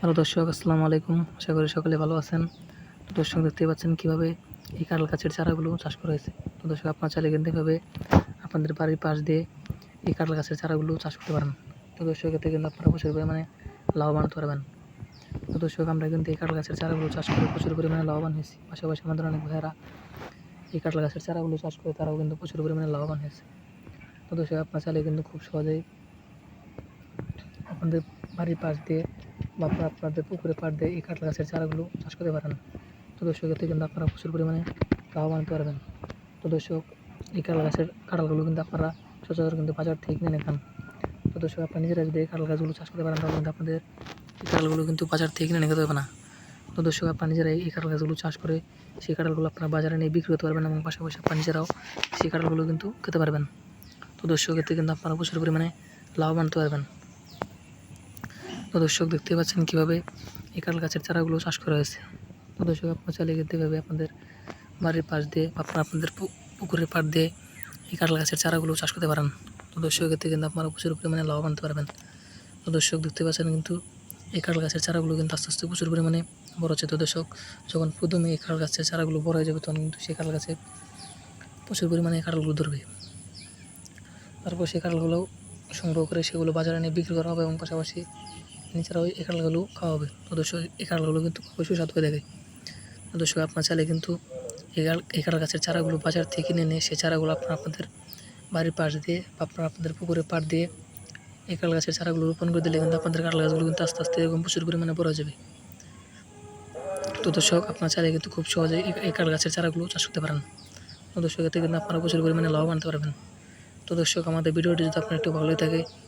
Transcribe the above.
Hello দর্শক, আসসালামু আলাইকুম। আশা করি সকলে ভালো আছেন। তো দর্শক দেখতে পাচ্ছেন কীভাবে এই কাঁঠাল গাছের চারাগুলো চাষ করা হয়েছে। তো দর্শক, আপনার চাইলে কিন্তু এভাবে আপনাদের বাড়ির পাশ দিয়ে এই কাঁঠাল গাছের চারাগুলো চাষ করতে পারেন। তো দর্শক, এতে কিন্তু আপনারা প্রচুর পরিমাণে লাভবান হতে পারবেন। তো দর্শক, আমরা কিন্তু এই কাঁঠাল গাছের চারাগুলো চাষ করে প্রচুর পরিমাণে লাভবান হয়েছি। পাশাপাশি আমাদের অনেক ভাইয়েরা এই কাঁঠাল গাছের চারাগুলো চাষ করে তারাও কিন্তু প্রচুর পরিমাণে লাভবান হয়েছে। তো দর্শক, আপনার চাইলে কিন্তু খুব সহজেই আপনাদের বাড়ির পাশ দিয়ে বা আপনারা, আপনাদের পুকুরে পাড় দিয়ে এই কাঁঠাল গাছের চারাগুলো চাষ করতে পারেন। তো দর্শক, এতে কিন্তু আপনারা প্রচুর পরিমাণে লাভবান হতে পারবেন। তো দর্শক, এই কাঁঠাল গাছের কাঁঠালগুলো কিন্তু আপনারা সচরাচর কিন্তু বাজার থেকে কিনে খান তো দর্শক, আপনারা নিজেরা যদি এই কাঁঠাল গাছগুলো চাষ করতে পারেন, তাহলে কিন্তু আপনাদের এই কাঁঠালগুলো কিন্তু বাজার থেকে কিনে নিতে হবে না। তো দর্শক, আপনারা নিজেরা এই কাঁঠাল গাছগুলো চাষ করে সেই কাঁঠালগুলো আপনারা বাজারে নিয়ে বিক্রি করতে পারবেন এবং পাশাপাশি আপনারা নিজেরাও সেই কাঁঠালগুলো কিন্তু খেতে পারবেন। তো দর্শক, এতে কিন্তু আপনারা প্রচুর পরিমাণে লাভবান হতে পারবেন। তো দর্শক দেখতে পাচ্ছেন কীভাবে এই কাঁঠাল গাছের চারাগুলো চাষ করা হয়েছে। তো দর্শক আপনার চালিয়ে যেতে হবে আপনাদের বাড়ির পাশ দিয়ে আপনারা আপনাদের পুকুরের পাড় দিয়ে এই কাঁঠাল গাছের চারাগুলো চাষ করতে পারেন। তো দর্শক এতে কিন্তু আপনারা প্রচুর পরিমাণে লাভবান হতে পারবেন। তো দর্শক দেখতে পাচ্ছেন কিন্তু এই কাঁঠাল গাছের চারাগুলো কিন্তু আস্তে আস্তে প্রচুর পরিমাণে বড় হচ্ছে। তো দর্শক যখন প্রথমে এই কাঁঠাল গাছের চারাগুলো বড় হয়ে যাবে তখন কিন্তু সেই কাঁঠাল গাছে প্রচুর পরিমাণে এই কাঁঠালগুলো ধরবে। তারপর সেই কাঁঠালগুলো সংগ্রহ করে সেগুলো বাজারে নিয়ে বিক্রি করা হবে এবং পাশাপাশি এছাড়াও এই কাঁঠালগুলো খাওয়া হবে তো দর্শক এই কাঁঠালগুলো কিন্তু খুবই সুস্বাদু হয়ে থাকে। তো দর্শক, আপনার চাইলে কিন্তু এই কাঁঠাল- গাছের চারাগুলো বাজার থেকে কিনে নিয়ে সেই চারাগুলো আপনার আপনাদের বাড়ির পাশ দিয়ে বা আপনার আপনাদের পুকুরের পাড় দিয়ে এই কাঁঠাল গাছের চারাগুলো রোপণ করে দিলে কিন্তু আপনাদের কাঁঠাল গাছগুলো কিন্তু আস্তে আস্তে এরকম প্রচুর পরিমাণে বড় যাবে। তো দর্শক, আপনার চাইলে কিন্তু খুব সহজে এই- কাঁঠাল গাছের চারাগুলো চাষ করতে পারেন। তো দর্শক, এতে কিন্তু আপনারা প্রচুর পরিমাণে লাভ আনতে পারবেন। তো দর্শক, আমাদের ভিডিওটি যদি আপনার একটু ভালোই থাকে